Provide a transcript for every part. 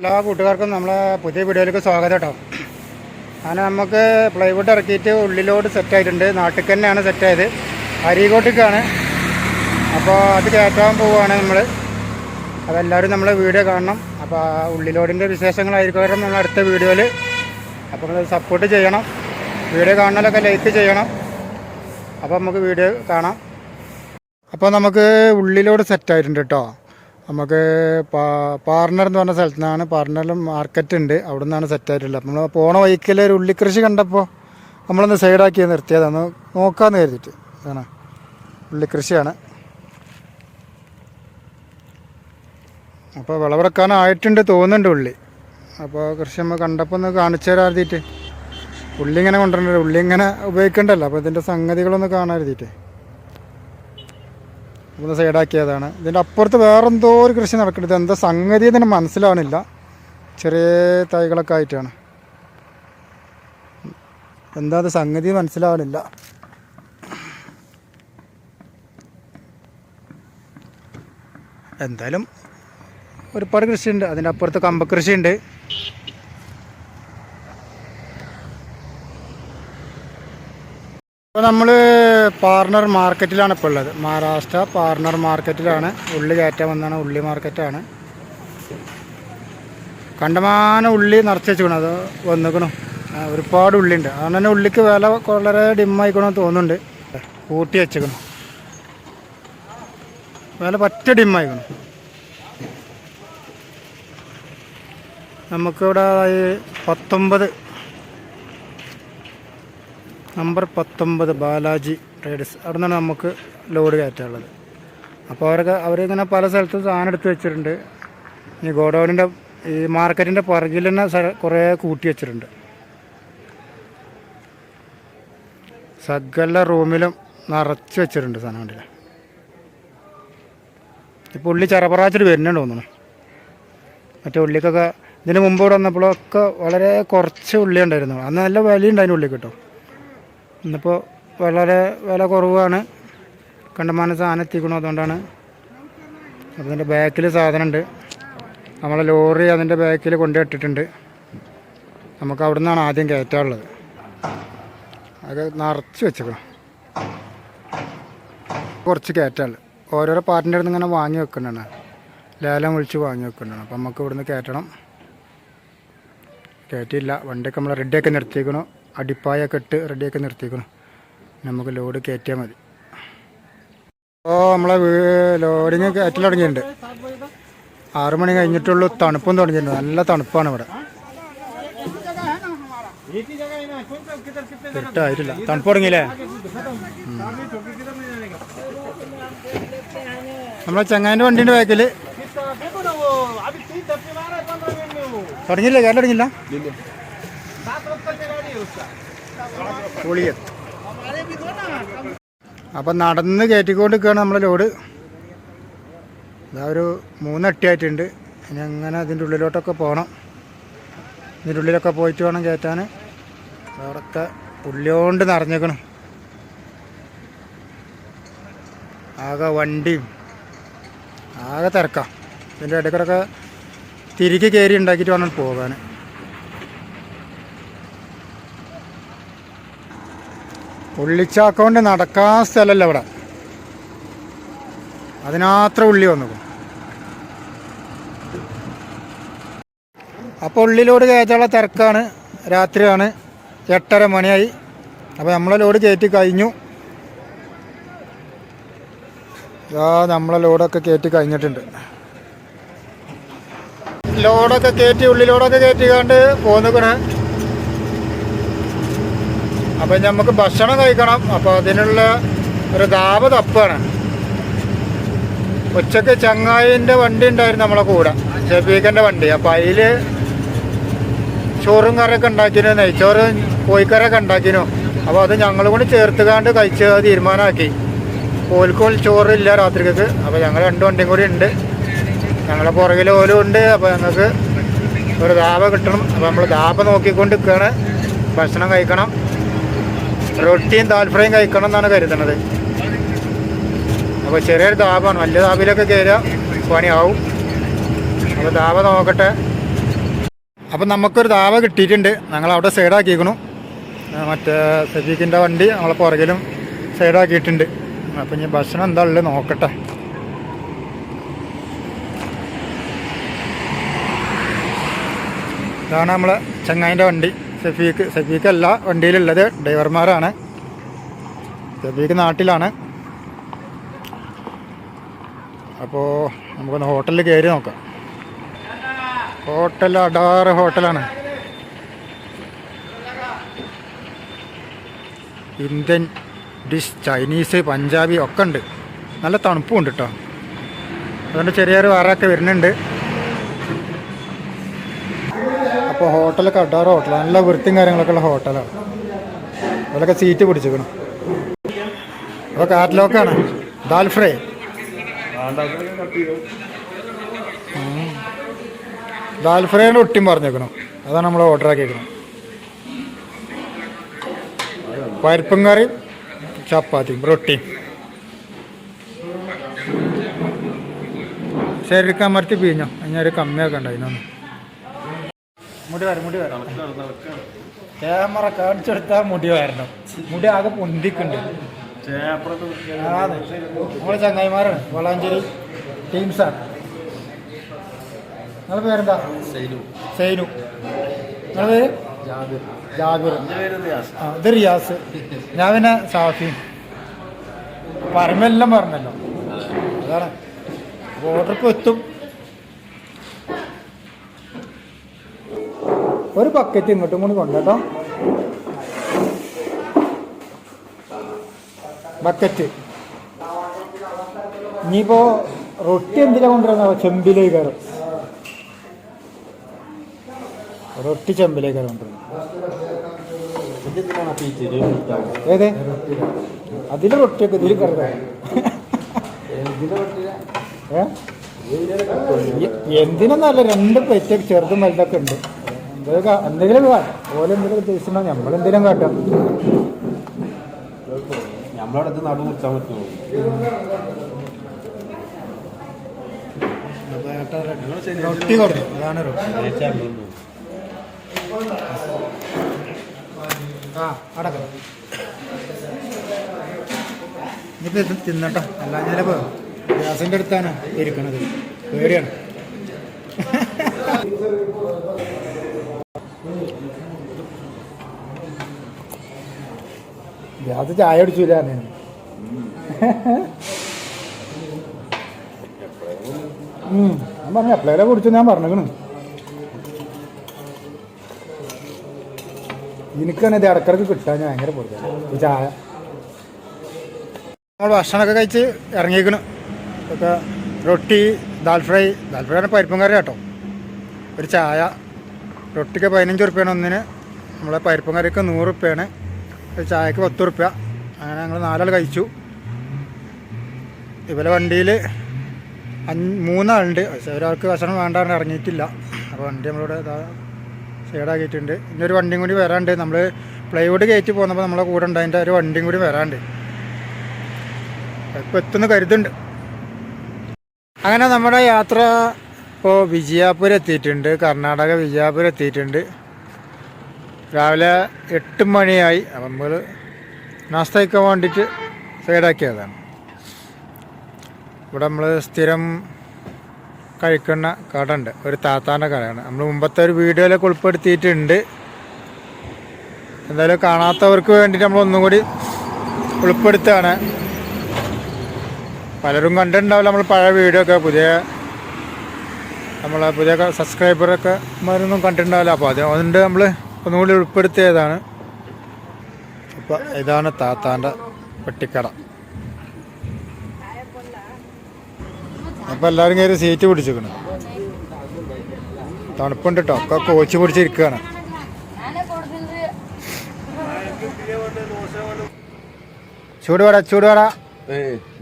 എല്ലാ കൂട്ടുകാർക്കും നമ്മളെ പുതിയ വീഡിയോയിലേക്ക് സ്വാഗതം കേട്ടോ. അങ്ങനെ നമുക്ക് പ്ലൈവുഡ് ഇറക്കിയിട്ട് ഉള്ളിലോട് സെറ്റ് ആയിട്ടുണ്ട്. നാട്ടിൽ തന്നെയാണ് സെറ്റ് ആയത്. അരീകോട്ടേക്കാണ് അപ്പോൾ അത് കയറ്റാൻ പോവുകയാണ് നമ്മൾ അതെല്ലാവരും നമ്മളെ വീഡിയോ കാണണം. അപ്പോൾ ഉള്ളിലോടിന്റെ വിശേഷങ്ങളായിരിക്കും നമ്മൾ അടുത്ത വീഡിയോയിൽ അപ്പോൾ നിങ്ങൾ സപ്പോർട്ട് ചെയ്യണം. വീഡിയോ കാണാനൊക്കെ ലൈക്ക് ചെയ്യണം. അപ്പോൾ നമുക്ക് വീഡിയോ കാണാം. അപ്പോൾ നമുക്ക് ഉള്ളിലോട് സെറ്റ് ആയിട്ടുണ്ട് കേട്ടോ. നമുക്ക് പാർണർ എന്ന് പറഞ്ഞ സ്ഥലത്തു നിന്നാണ് പാർണറിൽ മാർക്കറ്റ് ഉണ്ട്. അവിടെ നിന്നാണ് സെറ്റ് ആയിട്ടുള്ളത്. അപ്പോൾ നമ്മൾ പോണ വൈക്കിൽ ഒരു ഉള്ളിക്കൃഷി കണ്ടപ്പോൾ നമ്മളൊന്ന് സൈഡാക്കി നിർത്തിയതാണ് നോക്കാമെന്ന് കരുതിയിട്ട്. ആണ് ഉള്ളിക്കൃഷിയാണ്. അപ്പോൾ വിളവെടുക്കാനായിട്ടുണ്ട് തോന്നുന്നുണ്ട് ഉള്ളി അപ്പോൾ കൃഷി നമ്മൾ കണ്ടപ്പോൾ ഒന്ന് കാണിച്ചു തരാൻ കരുതിയിട്ട്. ഉള്ളി ഇങ്ങനെ കൊണ്ടുവരണ്ടല്ലോ ഉള്ളി ഇങ്ങനെ ഉപയോഗിക്കണ്ടല്ലോ. അപ്പോൾ ഇതിന്റെ സംഗതികളൊന്ന് കാണാൻ എഴുതിയിട്ട് ഒന്ന് സൈഡാക്കിയതാണ്. ഇതിന്റെ അപ്പുറത്ത് വേറെന്തോ ഒരു കൃഷി നടക്കുന്നത് എന്താ സംഗതി തന്നെ മനസ്സിലാവണില്ല. ചെറിയ തൈകളൊക്കെ ആയിട്ടാണ്. എന്താ അത് സംഗതി മനസ്സിലാവണില്ല. എന്തായാലും ഒരുപാട് കൃഷിയുണ്ട്. അതിന്റെ അപ്പുറത്ത് കമ്പ കൃഷിയുണ്ട്. ഇപ്പോൾ നമ്മൾ പാർണർ മാർക്കറ്റിലാണ് ഇപ്പോൾ ഉള്ളത്. മഹാരാഷ്ട്ര പാർണർ മാർക്കറ്റിലാണ് ഉള്ളി കയറ്റാൻ വന്നാണ് ഉള്ളി മാർക്കറ്റാണ് കണ്ടമാന ഉള്ളി നിറച്ച് വെച്ചിക്കണം അത് വന്നിക്കണം. ഒരുപാട് ഉള്ളിയുണ്ട് അതുകൊണ്ട് തന്നെ ഉള്ളിക്ക് വില വളരെ ഡിമ്മായിക്കണമെന്ന് തോന്നുന്നുണ്ട്. കൂട്ടി വെച്ചേക്കണം. വില പറ്റ ഡിമ്മായിക്കണം. നമുക്കിവിടെ പത്തൊമ്പത് നമ്പർ പത്തൊമ്പത് ബാലാജി ട്രേഡേഴ്സ്. അവിടെ നിന്നാണ് നമുക്ക് ലോഡ് കയറ്റാനുള്ളത്. അപ്പോൾ അവരൊക്കെ അവരിങ്ങനെ പല സ്ഥലത്തും സാധനം എടുത്ത് വെച്ചിട്ടുണ്ട്. ഈ ഗോഡൗണിന്റെ ഈ മാർക്കറ്റിന്റെ പുറകിൽ തന്നെ കുറേ കൂട്ടി വെച്ചിട്ടുണ്ട്. സകല റൂമിലും നിറച്ച് വെച്ചിട്ടുണ്ട് സാധനം കണ്ടില്ല? ഇപ്പോൾ ഉള്ളി ചെറപറാച്ചിട്ട് വരുന്നുണ്ട് തോന്നുന്നു. മറ്റേ ഉള്ളിക്കൊക്കെ ഇതിന് മുമ്പ് ഇവിടെ വന്നപ്പോഴൊക്കെ വളരെ കുറച്ച് ഉള്ളി ഉണ്ടായിരുന്നു അന്ന് നല്ല വിലയുണ്ടായിരുന്നു ഉള്ളി കിട്ടും. ഇന്നിപ്പോൾ വളരെ വില കുറവാണ്. കണ്ടമാനം സാധനം എത്തിക്കണം അതുകൊണ്ടാണ്. അപ്പോൾ അതിന്റെ ബാക്കിൽ സാധനമുണ്ട് നമ്മളെ ലോറി അതിന്റെ ബാക്കിൽ കൊണ്ടുപോയിട്ടിട്ടുണ്ട് നമുക്ക് അവിടെ നിന്നാണ് ആദ്യം കയറ്റാറുള്ളത് അത് നിറച്ച് വെച്ചേക്കണം. കുറച്ച് കയറ്റാൾ ഓരോരോ പാർട്ടിന്റെ അടുത്ത് ഇങ്ങനെ വാങ്ങി വെക്കുന്നതാണ് ലേലം വിളിച്ച് വാങ്ങി വെക്കുന്നതാണ് അപ്പം നമുക്ക് ഇവിടുന്ന് കയറ്റണം കയറ്റിയില്ല വണ്ടിയൊക്കെ നമ്മൾ റെഡിയൊക്കെ നിർത്തിയേക്കണു. അടിപ്പായൊക്കെ ഇട്ട് റെഡിയാക്കി നിർത്തിക്കണം നമുക്ക് ലോഡ് കയറ്റിയാൽ മതി. ഓ നമ്മളെ ലോഡിങ് കയറ്റൽ തുടങ്ങിയിട്ടുണ്ട്. ആറു മണി കഴിഞ്ഞിട്ടുള്ളൂ തണുപ്പും തുടങ്ങിയിട്ടുണ്ട്. നല്ല തണുപ്പാണ് ഇവിടെ. ഇരുട്ടായിട്ടില്ല തണുപ്പ് തുടങ്ങിയില്ലേ. നമ്മളെ ചങ്ങാന്റെ വണ്ടീന്റെ ബാക്കിൽ തുടങ്ങിയില്ല? കയറ്റം തുടങ്ങിയില്ല? പൊളിയെത്ത്. അപ്പം നടന്ന് കയറ്റിക്കൊണ്ടിരിക്കുകയാണ് നമ്മളെ ലോഡ്. ഇതാ ഒരു മൂന്നട്ടിയായിട്ടുണ്ട്. ഇനി അങ്ങനെ അതിന്റെ ഉള്ളിലോട്ടൊക്കെ പോകണം. ഇതിന്റെ ഉള്ളിലൊക്കെ പോയിട്ട് വേണം കയറ്റാൻ. അവിടെയൊക്കെ പുള്ളിയോണ്ട് നിറഞ്ഞേക്കണം. ആകെ വണ്ടിയും ആകെ തിരക്കാം. ഇതിന്റെ ഇടയ്ക്കിടയ്ക്ക് തിരികെ കയറി ഉണ്ടാക്കിയിട്ട് വേണം പോകാൻ. ഉള്ളിച്ചാക്കൊണ്ട് നടക്കാൻ സ്ഥലമല്ല ഇവിടെ. അതിനാത്ര ഉള്ളി വന്നു. അപ്പോൾ ഉള്ളിലോട് കയറ്റാനുള്ള തിരക്കാണ്. രാത്രിയാണ്. എട്ടര മണിയായി. അപ്പോൾ നമ്മളെ ലോഡ് കയറ്റി കഴിഞ്ഞു. ആ നമ്മളെ ലോഡൊക്കെ കയറ്റി കഴിഞ്ഞിട്ടുണ്ട്. ലോഡൊക്കെ കയറ്റി ഉള്ളിലോടൊക്കെ കയറ്റി കണ്ട് പോന്നിക്കണേ. അപ്പം നമുക്ക് ഭക്ഷണം കഴിക്കണം. അപ്പോൾ അതിനുള്ള ഒരു ദാപ തപ്പാണ്. ഉച്ചയ്ക്ക് ചങ്ങായിന്റെ വണ്ടി ഉണ്ടായിരുന്നു നമ്മളെ കൂടെ. ഷെഫീഖിന്റെ വണ്ടി. അപ്പോൾ അതിൽ ചോറും കറിയൊക്കെ ഉണ്ടാക്കിനു നെയ്ച്ചോറ് കോഴിക്കറിയൊക്കെ ഉണ്ടാക്കിനു. അപ്പോൾ അത് ഞങ്ങൾ കൂടി ചേർത്തുകാണ്ട് കഴിച്ച് തീരുമാനമാക്കി. കോൽക്കോൽ ചോറില്ല രാത്രിക്ക് അപ്പോൾ ഞങ്ങൾ രണ്ട് വണ്ടിയും കൂടി ഉണ്ട്. ഞങ്ങളെ പുറകിൽ ഓലും ഉണ്ട്. അപ്പോൾ ഞങ്ങൾക്ക് ഒരു ദാപ കിട്ടണം. അപ്പോൾ നമ്മൾ ദാപ നോക്കിക്കൊണ്ട് നിൽക്കുകയാണ് ഭക്ഷണം കഴിക്കണം. റൊട്ടിയും ദാൽ കഴിക്കണം എന്നാണ് കരുതുന്നത് അപ്പോൾ ചെറിയൊരു ദാബാണ്. വലിയ ദാബിലൊക്കെ കയറുക പണിയാവും. അപ്പോൾ ദാബ നോക്കട്ടെ. അപ്പം നമുക്കൊരു ദാവ കിട്ടിയിട്ടുണ്ട്. ഞങ്ങൾ അവിടെ സൈഡാക്കിയിരിക്കണു മറ്റേ സജീഖിന്റെ വണ്ടി നമ്മളെ പുറകിലും സൈഡാക്കിയിട്ടുണ്ട്. അപ്പം ഇനി ഭക്ഷണം എന്താ ഉള്ളത് നോക്കട്ടെ. ഇതാണ് നമ്മളെ ചങ്ങായിന്റെ വണ്ടി. സഫീക്ക് അല്ല വണ്ടിയിലുള്ളത് ഡ്രൈവർമാരാണ്. സഫീക്ക് നാട്ടിലാണ്. അപ്പോൾ നമുക്കൊന്ന് ഹോട്ടലിൽ കയറി നോക്കാം. ഹോട്ടൽ അടാറ് ഹോട്ടലാണ്. ഇന്ത്യൻ ഡിഷ് ചൈനീസ് പഞ്ചാബി ഒക്കെ ഉണ്ട്. നല്ല തണുപ്പും ഉണ്ട് കേട്ടോ അതുകൊണ്ട് ചെറിയൊരു വാറൊക്കെ വരുന്നുണ്ട്. അപ്പോൾ ഹോട്ടൽ അടാറ് ഹോട്ടലാണ് നല്ല വൃത്തിയും കാര്യങ്ങളൊക്കെ ഉള്ള ഹോട്ടലാണ് അതിലൊക്കെ സീറ്റ് പിടിച്ചിരിക്കണം അപ്പോൾ കാറ്റലോക്കാണ് ദാൽ ഫ്രൈ ദാൽ ഫ്രൈയുടെ ഒട്ടിയും പറഞ്ഞേക്കണം. അതാണ് നമ്മൾ ഓർഡർ ആക്കിയേക്കണം. പരിപ്പും കറി ചപ്പാത്തിയും റൊട്ടിയും. ശരിക്കും അമർത്തി പിഴിഞ്ഞോ. അതിനൊരു കമ്മിയൊക്കെ ഉണ്ടായിരുന്നു മുടി വരും മുടി വരണം ക്യാമറ കാണിച്ചെടുത്താൽ മുടി വരണം. മുടി ആകെ പൊന്തിക്കുണ്ട് അതെ. നമ്മളെ ചങ്ങായിമാരാണ്. വളാഞ്ചേരി ടീംസാണ് നിങ്ങളെ പേരെന്താ? സൈനു. നിങ്ങളുടെ പേര് ജാബിർ ആ ഇത് റിയാസ്. ഞാൻ പിന്നെ സാഫി പരമെല്ലാം പറഞ്ഞല്ലോ. അതാണ്. ഓർഡർക്ക് എത്തും. ഒരു ബക്കറ്റ് ഇങ്ങോട്ടും കൂടി കൊണ്ടോ ബക്കറ്റ് ഇനിയിപ്പോ റൊട്ടി എന്തിനാ കൊണ്ടുവരുന്ന? ചെമ്പിലേ കയറും. റൊട്ടി ചെമ്പിലേക്ക് കൊണ്ടുവരും ഏത്? അതിൽ റൊട്ടിയൊക്കെ ഇതിൽ കയറുക എന്തിനൊന്നല്ല രണ്ട് പെറ്റൊക്കെ ചെറുതും വലുതൊക്കെ ഉണ്ട്. എന്തെങ്കിലും എന്തെങ്കിലും ഓല എന്തെങ്കിലും ഉദ്ദേശിച്ചോ നമ്മളെന്തെങ്കിലും കാട്ടാം നമ്മളവിടെ നടു കുറിച്ചാൻ പറ്റുമോ? റൊട്ടി കൊടുത്തു അതാണ് റൊട്ടി. ആ അടക്കം. ഇനിയിപ്പോൾ ഇത് തിന്നട്ടോ. അല്ല ഞാനിപ്പോൾ ഗ്യാസിന്റെ അടുത്താണ് ഇരിക്കണത്. പേടിയാണ്. ഗ്യാസ് ചായ അടിച്ചില്ല ഞാൻ പറഞ്ഞു എപ്പോഴേ കുടിച്ചു ഞാൻ പറഞ്ഞേക്കണ്. എനിക്കാണ് ഇത് ഇടക്കിടക്ക് കിട്ടാൻ ഞാൻ ഭയങ്കര പൊടുത്തത് ഈ ചായ. ഭക്ഷണമൊക്കെ കഴിച്ച് ഇറങ്ങിയേക്കണ്. ഒക്കെ റൊട്ടി ദാൽ ഫ്രൈ. ദാൽ ഫ്രൈ ആണ് പരിപ്പും കറി കേട്ടോ. ഒരു ചായ. റൊട്ടിക്ക് പതിനഞ്ച് റുപ്യാണ് ഒന്നിന്. നമ്മളെ പരിപ്പും കറിക്ക് നൂറ് ഒരു ചായക്ക് പത്ത് റുപ്യ അങ്ങനെ ഞങ്ങൾ നാലാൾ കഴിച്ചു. ഇവരെ വണ്ടിയിൽ അഞ്ച് മൂന്നാളുണ്ട്. പക്ഷേ ഒരാൾക്ക് ഭക്ഷണം വേണ്ടാണ്ട് ഇറങ്ങിയിട്ടില്ല. അപ്പോൾ വണ്ടി നമ്മളിവിടെ സൈഡാക്കിയിട്ടുണ്ട്. ഇനി ഒരു വണ്ടിയും കൂടി വരാണ്ട്. നമ്മൾ പ്ലൈവുഡ് കയറ്റി പോകുന്നപ്പോൾ നമ്മളെ കൂടെ ഉണ്ട്. ഒരു വണ്ടിയും കൂടി വരാണ്ട്. ഇപ്പോൾ എത്തുന്ന കരുതുണ്ട്. അങ്ങനെ നമ്മുടെ യാത്ര ഇപ്പോൾ വിജയാപുരം എത്തിയിട്ടുണ്ട്. കർണാടക വിജയാപുരം എത്തിയിട്ടുണ്ട്. രാവിലെ എട്ട് മണിയായി. അപ്പം നമ്മൾ നാസ്തയ്ക്കാൻ വേണ്ടിയിട്ട് സൈഡാക്കിയതാണ്. ഇവിടെ നമ്മൾ സ്ഥിരം കഴിക്കുന്ന കട ഉണ്ട് ഒരു താത്താന്റെ കടയാണ്. നമ്മൾ മുമ്പത്തെ ഒരു വീഡിയോയിലൊക്കെ ഉൾപ്പെടുത്തിയിട്ടുണ്ട്. എന്തായാലും കാണാത്തവർക്ക് വേണ്ടിയിട്ട് നമ്മൾ ഒന്നും കൂടി ഉൾപ്പെടുത്തുകയാണ്. പലരും കണ്ടിട്ടുണ്ടാവില്ല നമ്മൾ പഴയ വീഡിയോ ഒക്കെ പുതിയ നമ്മളെ പുതിയ സബ്സ്ക്രൈബറൊക്കെ മാരൊന്നും കണ്ടിട്ടുണ്ടാവില്ല. അപ്പോൾ അത് അതുകൊണ്ട് നമ്മൾ ഒന്നുകൂടി ഉൾപ്പെടുത്തിയതാണ്. അപ്പോൾ ഇതാണ് താത്താന്റെ പെട്ടിക്കട. അപ്പോൾ എല്ലാവരും കയറി സീറ്റ് പിടിച്ചിരിക്കണം. തണുപ്പുണ്ട് കേട്ടോ ഒക്കെ കോച്ച് പിടിച്ചിരിക്കുകയാണ് ചൂടുവട ചൂടുവട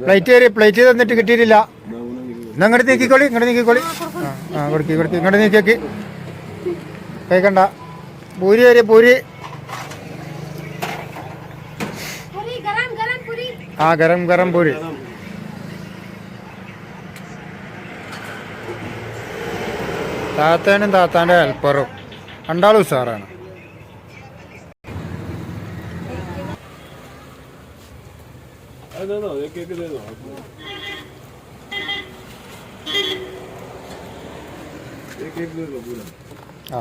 പ്ലേറ്റ് കയറി പ്ലേറ്റ് തന്നിട്ട് കിട്ടിയിട്ടില്ല. എന്നാ ഇങ്ങോട്ട് നീക്കിക്കോളി ഇങ്ങോട്ട് നീക്കിക്കോളി. ആ കൊടുക്കി കൊടുക്കി. ഇങ്ങോട്ട് നീക്കി കഴിക്കണ്ട പൂരി വരെ പൂരി. ആ ഗരം ഗരം പൂരി. താത്താനും താത്താന്റെ ഹെൽപ്പറും. രണ്ടാളും ഉഷാറാണ്. ആ.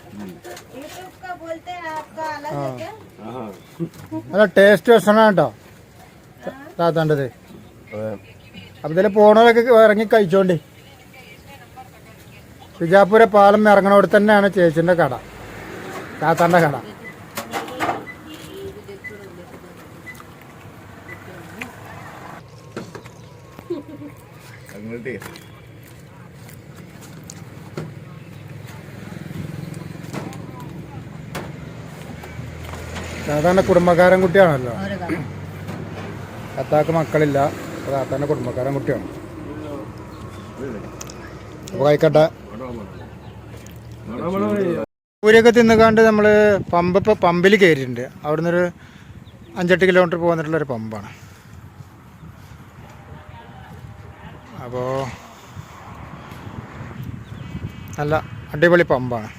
നല്ല ടേസ്റ്റ് ഭക്ഷണം കേട്ടോ. താത്താണ്ടത്. അപ്പൊ ഇതിൽ പോണവരൊക്കെ ഇറങ്ങി കഴിച്ചോണ്ടി. ബിജാപുര പാലം ഇറങ്ങണോട് തന്നെയാണ് ചേച്ചിന്റെ കട. താത്താന്റെ കട. താത്താന്റെ കുടുംബക്കാരൻ കുട്ടിയാണല്ലോ. താത്താക്ക് മക്കളില്ല. അപ്പൊ താത്താന്റെ കുടുംബക്കാരൻ കുട്ടിയാണ്. അപ്പോൾ കഴിക്കട്ടെ പൂരിയൊക്കെ തിന്നുകാണ്ട് നമ്മൾ പമ്പ് ഇപ്പോൾ പമ്പിൽ കയറിയിട്ടുണ്ട്. അവിടുന്ന് ഒരു അഞ്ചെട്ട് കിലോമീറ്റർ പോകുന്നിട്ടുള്ള ഒരു പമ്പാണ്. അപ്പോൾ നല്ല അടിപൊളി പമ്പാണ്.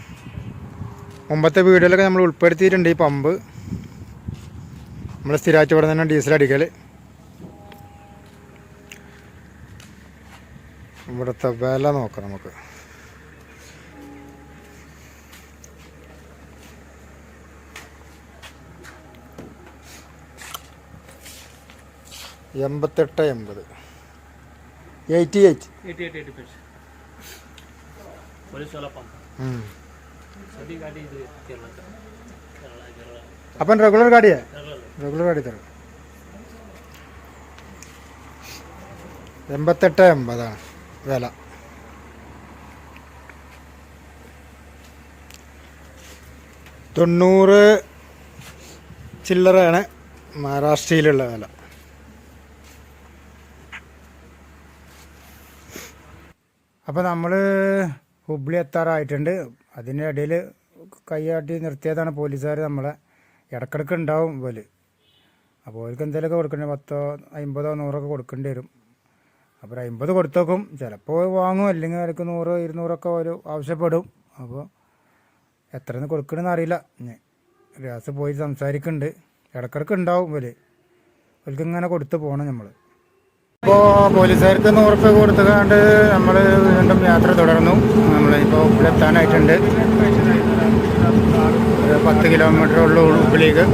മുമ്പത്തെ വീഡിയോയിലൊക്കെ നമ്മൾ ഉൾപ്പെടുത്തിയിട്ടുണ്ട് ഈ പമ്പ്. നമ്മൾ സ്ഥിരമായിട്ട് ഇവിടെ തന്നെ ഡീസൽ അടിക്കൽ ഇവിടുത്തെ വില നോക്കാം നമുക്ക്. എൺപത്തെട്ട് എൺപത്. Eighty eight. ഒരു സ്വലപ്പം സതി കാട്ടി केरला അപ്പം റെഗുലർ ഗാഡിയാ केरला റെഗുലർ ഗാഡി തരും എൺപത്തെട്ട് എൺപതാണ് വില തൊണ്ണൂറ് ചില്ലറയാണ് മഹാരാഷ്ട്രയിലുള്ള വില അപ്പോൾ നമ്മൾ ഹുബ്ലി എത്താറായിട്ടുണ്ട് അതിൻ്റെ ഇടയിൽ കൈയാട്ടി നിർത്തിയതാണ് പോലീസുകാർ നമ്മളെ ഇടക്കിടക്ക് ഉണ്ടാവും ഇവൽ. അപ്പോൾ അവർക്ക് എന്തെങ്കിലുമൊക്കെ കൊടുക്കണ്ടേ പത്തോ അമ്പതോ നൂറൊക്കെ കൊടുക്കേണ്ടി വരും. അപ്പോൾ ഒരു അമ്പത് കൊടുത്തേക്കും. ചിലപ്പോൾ വാങ്ങും. അല്ലെങ്കിൽ അവർക്ക് നൂറ് ഇരുന്നൂറൊക്കെ ഒരു ആവശ്യപ്പെടും. അപ്പോൾ എത്രയെന്ന് കൊടുക്കണമെന്ന് അറിയില്ല. ഞാൻ ഗ്യാസ് പോയി സംസാരിക്കുന്നുണ്ട് ഇടക്കിടക്ക് ഉണ്ടാവും ഇവൽ. അവർക്ക് ഇങ്ങനെ കൊടുത്ത് പോകണം നമ്മൾ ഇപ്പോൾ പോലീസുകാർക്ക് നൂറ് രൂപ കൊടുത്തുകൊണ്ട് നമ്മൾ വീണ്ടും യാത്ര തുടർന്നു. നമ്മളിപ്പോൾ ഇവിടെ എത്താനായിട്ടുണ്ട്. പത്ത് കിലോമീറ്റർ ഉള്ളൂ ഹുബ്ലിക്ക്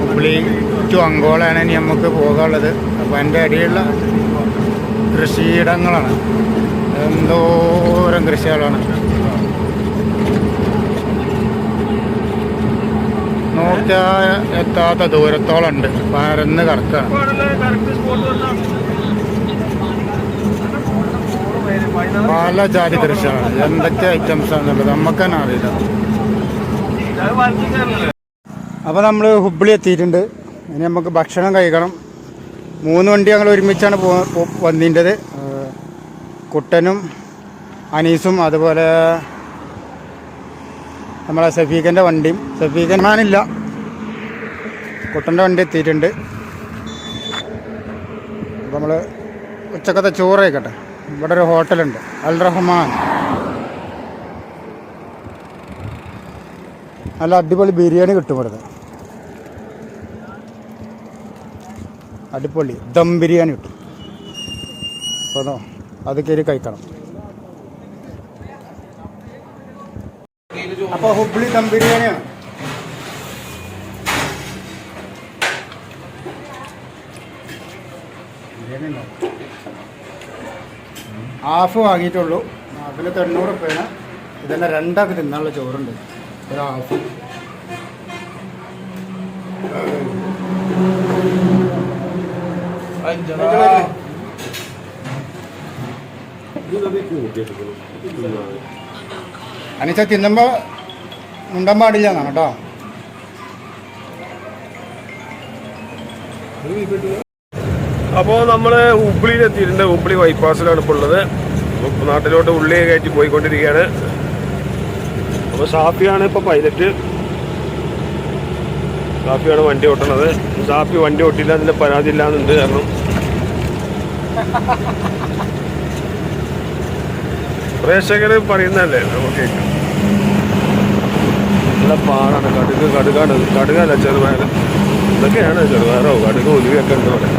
ഹുബ്ലി ടു അങ്കോളാണ് ഇനി നമുക്ക് പോകാനുള്ളത്. അപ്പോൾ എന്റെ അടിയുള്ള കൃഷിയിടങ്ങളാണ്. എന്തോരം കൃഷികളാണ്. നോക്കിയാൽ എത്താത്ത ദൂരത്തോളം ഉണ്ട്. പരന്ന് കിടക്കുകയാണ് പല ചാരി ദൃശ്യമാണ് എന്തൊക്കെ ഐറ്റംസ് ആണെന്നുള്ളത് നമുക്ക് തന്നെ അറിയില്ല. അപ്പോൾ നമ്മൾ ഹുബ്ലി എത്തിയിട്ടുണ്ട്. ഇനി നമുക്ക് ഭക്ഷണം കഴിക്കണം. മൂന്ന് വണ്ടി ഞങ്ങൾ ഒരുമിച്ചാണ് പോ പോ- വന്നിന്റെത്. കുട്ടനും അനീസും അതുപോലെ നമ്മളെ സഫീഖന്റെ വണ്ടിയും. സഫീഖൻ മാനില്ല. കുട്ടന്റെ വണ്ടി എത്തിയിട്ടുണ്ട്. അപ്പോൾ നമ്മൾ ഉച്ചക്കത്തെ ചോറ് കഴിക്കട്ടെ. ഇവിടെ ഒരു ഹോട്ടലുണ്ട്. അൽ റഹ്മാൻ നല്ല അടിപൊളി ബിരിയാണി കിട്ടും ഇവിടുന്ന്. അടിപൊളി ദം ബിരിയാണി കിട്ടും. അപ്പോൾ അതോ കയറി കഴിക്കണം. അപ്പോൾ ഹുബ്ലി ദം ബിരിയാണിയാണ്. ബിരിയാണി ഹാഫ് വാങ്ങിയിട്ടുള്ളൂ. ഹാഫിൽ തൊണ്ണൂറ് റുപ്യാണ്. ഇതന്നെ രണ്ടാൾക്ക് തിന്നാനുള്ള ചോറുണ്ട്. ഒരു ഹാഫ്. അനീച്ച തിന്നുമ്പോൾ മുണ്ടാൻ പാടില്ല എന്നാണ് കേട്ടോ. അപ്പോൾ നമ്മൾ ഹുബ്ലിയിലെത്തിയിട്ടുണ്ട് ഹുബ്ലി ബൈപ്പാസിലാണ് ഇപ്പോൾ ഉള്ളത്. നാട്ടിലോട്ട് ഉള്ളി കയറ്റി പോയിക്കൊണ്ടിരിക്കുകയാണ്. അപ്പോൾ ഷാഫിയാണ് ഇപ്പോൾ പൈലറ്റ് ഷാഫിയാണ് വണ്ടി ഓട്ടണത് ഷാഫി വണ്ടി ഓട്ടില്ല അതിന്റെ പരാതി ഇല്ലാന്നുണ്ട് കാരണം. പ്രേക്ഷകർ പറയുന്നതല്ലേ? നമുക്ക് നല്ല പാടാണ്. കടുക് കടുകാണ്. കടുകല്ല ചെറുപയർ. ഇതൊക്കെയാണ് ചെറുപയറോ? കടുക് ഒലിവൊക്കെ ഉണ്ട് ഇവിടെ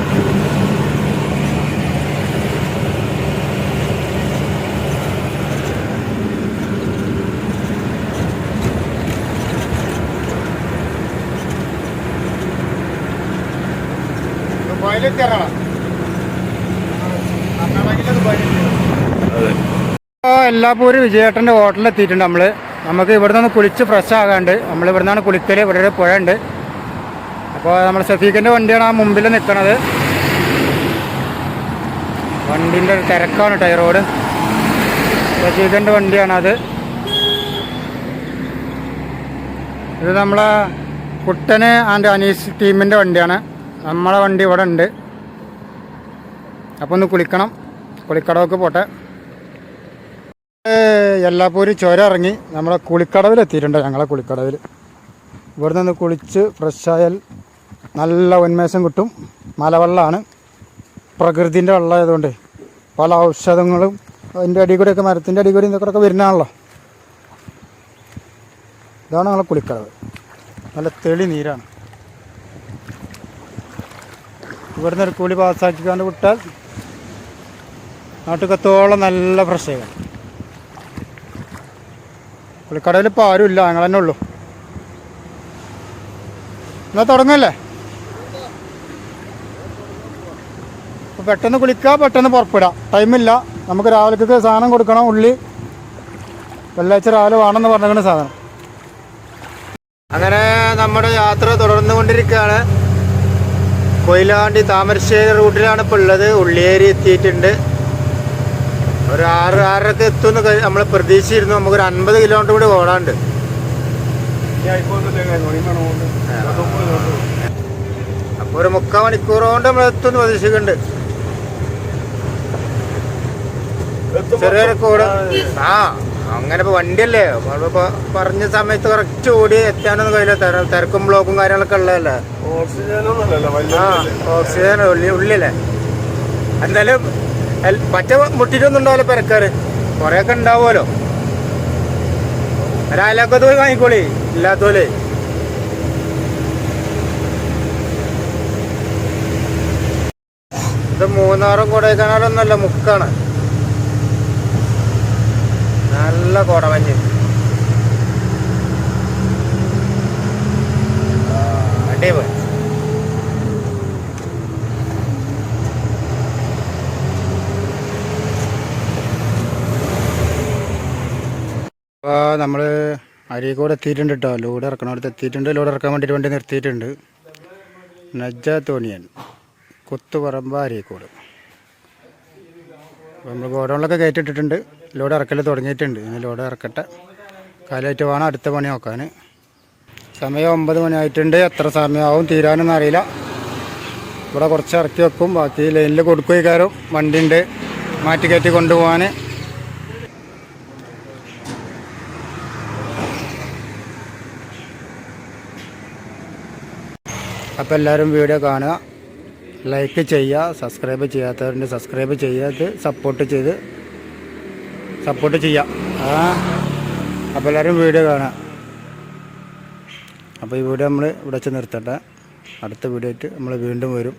എല്ലാപ്പൂര് വിജയേട്ടന്റെ ഹോട്ടലിൽ എത്തിയിട്ടുണ്ട് നമ്മൾ നമുക്ക് ഇവിടെ നിന്ന് കുളിച്ച് ഫ്രഷ് ആകാണ്ട് നമ്മൾ ഇവിടെ നിന്നാണ് കുളിക്കൽ ഇവിടെ ഒരു പുഴ ഉണ്ട്. അപ്പോൾ നമ്മൾ സഫീഖിന്റെ വണ്ടിയാണ് ആ മുമ്പിൽ നിൽക്കണത് വണ്ടീന്റെ ഒരു തിരക്കാണ് ടയർ റോഡ് സഫീഖിന്റെ വണ്ടിയാണ് അത് ഇത് നമ്മളെ കുട്ടന് ആൻഡ് അനീസ് ടീമിന്റെ വണ്ടിയാണ്. നമ്മളെ വണ്ടി ഇവിടെ ഉണ്ട്. അപ്പോൾ ഒന്ന് കുളിക്കണം. കുളിക്കടവൊക്കെ പോട്ടെ. എല്ലാപ്പൂരും ചുരം ഇറങ്ങി. നമ്മളെ കുളിക്കടവിൽ എത്തിയിട്ടുണ്ട് ഞങ്ങളെ കുളിക്കടവിൽ ഇവിടെ നിന്ന് കുളിച്ച് ഫ്രഷായാൽ നല്ല ഉന്മേഷം കിട്ടും. മലവെള്ളമാണ് പ്രകൃതിന്റെ വെള്ളമായതുകൊണ്ട് പല ഔഷധങ്ങളും അതിന്റെ അടി കൂടെയൊക്കെ മരത്തിന്റെ അടി കൂടി ഇതൊക്കെ വരുന്നതാണല്ലോ. ഇതാണ് ഞങ്ങളെ കുളിക്കടവ്. നല്ല തെളി നീരാണ് ഇവിടുന്ന് ഒരു കൂലി പാസ്സാക്കിക്കാണ്ട് വിട്ടാൽ നാട്ടുകത്തോളം നല്ല ഫ്രഷ് ചെയ്യാം പുള്ളിക്കടയിൽ ഇപ്പോൾ ആരുമില്ല ഞങ്ങൾ തന്നെ ഉള്ളൂ. എന്നാൽ തുടങ്ങല്ലേ? അപ്പോൾ പെട്ടെന്ന് കുളിക്കുക പെട്ടെന്ന് പുറപ്പെടാം. ടൈമില്ല നമുക്ക് രാവിലേക്ക് സാധനം കൊടുക്കണം ഉള്ളി. വെള്ളിയാഴ്ച രാവിലെ വേണമെന്ന് പറഞ്ഞിരിക്കുന്ന സാധനം. അങ്ങനെ നമ്മുടെ യാത്ര തുടർന്നു കൊണ്ടിരിക്കുകയാണ് കൊയിലാണ്ടി താമരശ്ശേരി റൂട്ടിലാണ് ഇപ്പോൾ ഉള്ളത്. ഉള്ളിയേരി എത്തിയിട്ടുണ്ട്. ഒരു ആറ് ആറരക്ക് എത്തുമെന്ന് നമ്മൾ പ്രതീക്ഷിച്ചിരുന്നു. നമുക്കൊരു അൻപത് കിലോമീറ്റർ കൂടി ഓടാണ്ട് അപ്പോൾ ഒരു മുക്കാൽ മണിക്കൂർ കൊണ്ട് നമ്മൾ എത്തുമെന്ന് പ്രതീക്ഷിക്കുന്നുണ്ട്. ചെറിയൊരു കൂടെ. ആ. അങ്ങനെ ഇപ്പോൾ വണ്ടിയല്ലേ? നമ്മളിപ്പോൾ പറഞ്ഞ സമയത്ത് കറക്റ്റ് ഓടി എത്താനൊന്നും കഴിയില്ല. തിര- തിരക്കും ബ്ലോക്കും കാര്യങ്ങളൊക്കെ ഉള്ളതല്ലേ? ആ ഓക്സിജൻ ഉള്ളി എന്തായാലും പറ്റ മുട്ടിട്ടൊന്നും ഉണ്ടാവില്ല പെരക്കാര്. കുറെയൊക്കെ ഉണ്ടാവുമല്ലോ. ഒരാളൊക്കെ പോയി വാങ്ങിക്കോളി. ഇല്ലാത്തോലെ. ഇത് മൂന്നാറും കൊടൈക്കനാലൊന്നല്ല മുക്കാണ്. നല്ല കോടമഞ്ഞ്. അടിപൊളി. അപ്പോൾ നമ്മൾ അരീക്കോട് എത്തിയിട്ടുണ്ട് കേട്ടോ ലോഡ് ഇറക്കണോടത്ത് എത്തിയിട്ടുണ്ട്. ലോഡ് ഇറക്കാൻ വേണ്ടിയിട്ട് വണ്ടി നിർത്തിയിട്ടുണ്ട്. നജ്ജ തോണിയൻ കുത്തുപറമ്പ് അരീക്കോട്. നമ്മൾ ഗോഡൗണിലൊക്കെ കയറ്റിട്ടിട്ടുണ്ട് ലോഡ് ഇറക്കൽ തുടങ്ങിയിട്ടുണ്ട്. ഇനി ലോഡ് ഇറക്കട്ടെ. കാലമായിട്ട് വേണം അടുത്ത പണി നോക്കാൻ. സമയം ഒമ്പത് മണി ആയിട്ടുണ്ട് എത്ര സമയമാവും തീരാനൊന്നും അറിയില്ല. ഇവിടെ കുറച്ച് ഇറക്കി വെക്കും. ബാക്കി ലൈനിൽ കൊടുക്കുകയും കയറും വണ്ടിയുണ്ട്. മാറ്റി കയറ്റി കൊണ്ടുപോകാൻ. അപ്പോൾ എല്ലാവരും വീഡിയോ കാണുക. ലൈക്ക് ചെയ്യുക. സബ്സ്ക്രൈബ് ചെയ്യാത്തവരുണ്ട് സബ്സ്ക്രൈബ് ചെയ്യാത് സപ്പോർട്ട് ചെയ്ത് സപ്പോർട്ട് ചെയ്യാം. ആ അപ്പോൾ എല്ലാവരും വീഡിയോ കാണാം അപ്പോൾ ഈ വീഡിയോ നമ്മൾ ഇവിടെ വെച്ച് നിർത്തട്ടെ. അടുത്ത വീഡിയോ ആയിട്ട് നമ്മൾ വീണ്ടും വരും.